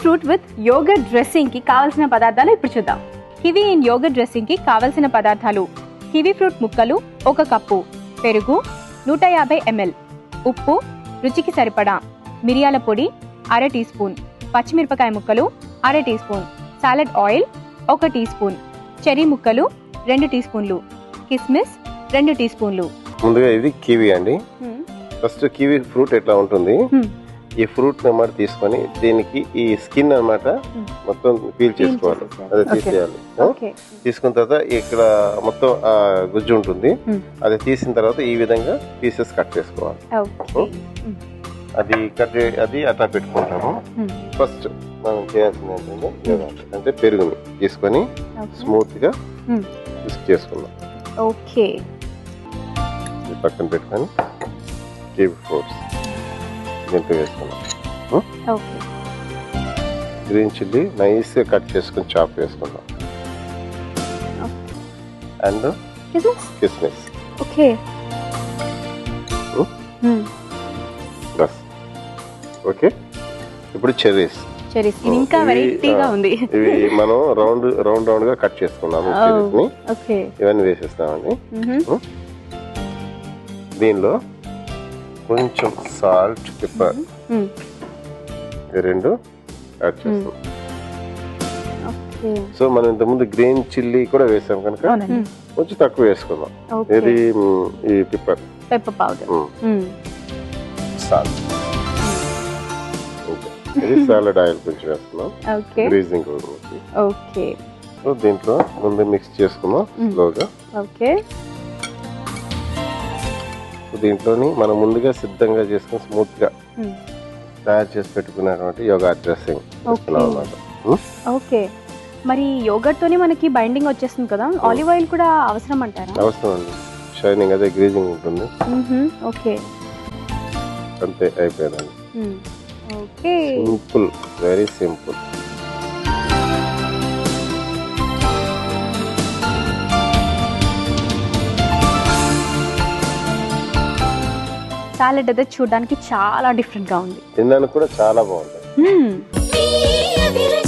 Fruit with yoghurt డ్రెస్సింగ్కి కావలసిన పదార్థాలు ఇప్పుడు చూద్దాం. కివి ఇన్ యోగర్ట్ డ్రెస్సింగ్కి కావలసిన పదార్థాలు కివి ఫ్రూట్ ముక్కలు ఒక కప్పు పెరుగు నూట యాభై ఎంఎల్ ఉప్పు రుచికి సరిపడా మిరియాల పొడి అర టీ స్పూన్ పచ్చిమిరపకాయ ముక్కలు అర టీ స్పూన్ సాలెడ్ ఆయిల్ ఒక టీ స్పూన్ చెరీ ముక్కలు రెండు టీ స్పూన్లు కిస్మిస్ రెండు టీ స్పూన్లు. ముందుగా ఇది కివి అండి. ఫస్ట్ కివి ఫ్రూట్ ఎట్లా ఉంటుంది. ఈ ఫ్రూట్ అన్నమాట తీసుకొని దీనికి ఈ స్కిన్ అన్నమాట Hmm. మొత్తం పీల్ చేసుకోవాలి. అదే. తీసేయాలి. తీసుకున్న తర్వాత ఇక్కడ మొత్తం గుజ్జు ఉంటుంది. అది తీసిన తర్వాత ఈ విధంగా పీసెస్ కట్ చేసుకోవాలి. అది కట్ అది అట్లా పెట్టుకుంటాము. ఫస్ట్ మనం చేయాల్సింది ఏంటంటే. అంటే పెరుగుని తీసుకొని స్మూత్గా. మిక్స్ చేసుకుందాం. ఓకే. పక్కన పెట్టుకొని ఫ్రూట్స్ దీంట్లో వేసుకున్నాం గ్రీన్ చిల్లీ నైస్గా కట్ చేసుకుని చాప్ వేసుకుందాం అండ్ కిస్మిస్? ఓకే. బస్. ఓకే. ఇప్పుడు చెర్రీస్. ఇది ఇంకా వెరైటీగా ఉంది. ఇవి మనం రౌండ్ రౌండ్ రౌండ్గా కట్ చేసుకున్నాము చెర్రీస్ని ఓకే. ఇవన్నీ వేసేస్తామండి. దీనిలో కొంచెం సాల్ట్ పెప్పర్ రెండు యాడ్ చేస్తాం. ఓకే. సో మనం ఇంతకుముందు గ్రీన్ చిల్లీ కూడా వేసాం కనుక కొంచెం తక్కువ వేసుకుందాం. ఇది ఈ పిప్పర్ పెప్పర్ పౌడర్ సాల్ట్ ఇది సాలడ్ ఆయిల్ కొంచెం వేస్తున్నాం ఓకే. Greasing okay. సో దీంట్లో ముందు మిక్స్ చేసుకుందాం స్లోగా ఓకే. దీంట్లోని మనం ముందుగా సిద్ధంగా చేసుకుని స్మూత్గా తయారు చేసి పెట్టుకున్నటువంటి యోగా డ్రెస్సింగ్? ఓకే. మరి yogurt తోనే మనకి బైండింగ్ వచ్చేస్తుంది కదా? ఆలివ్ ఆయిల్ కూడా అవసరం అంటారా? అవసరం అండి షైనింగ్ అదే గ్రీజింగ్ ఉంటుంది. ఓకే. అంతే అయిపోయిందండి. Okay. Simple very simple salad అయితే చూడడానికి చాలా డిఫరెంట్గా ఉంది. తినడానికి కూడా చాలా అభిరుచి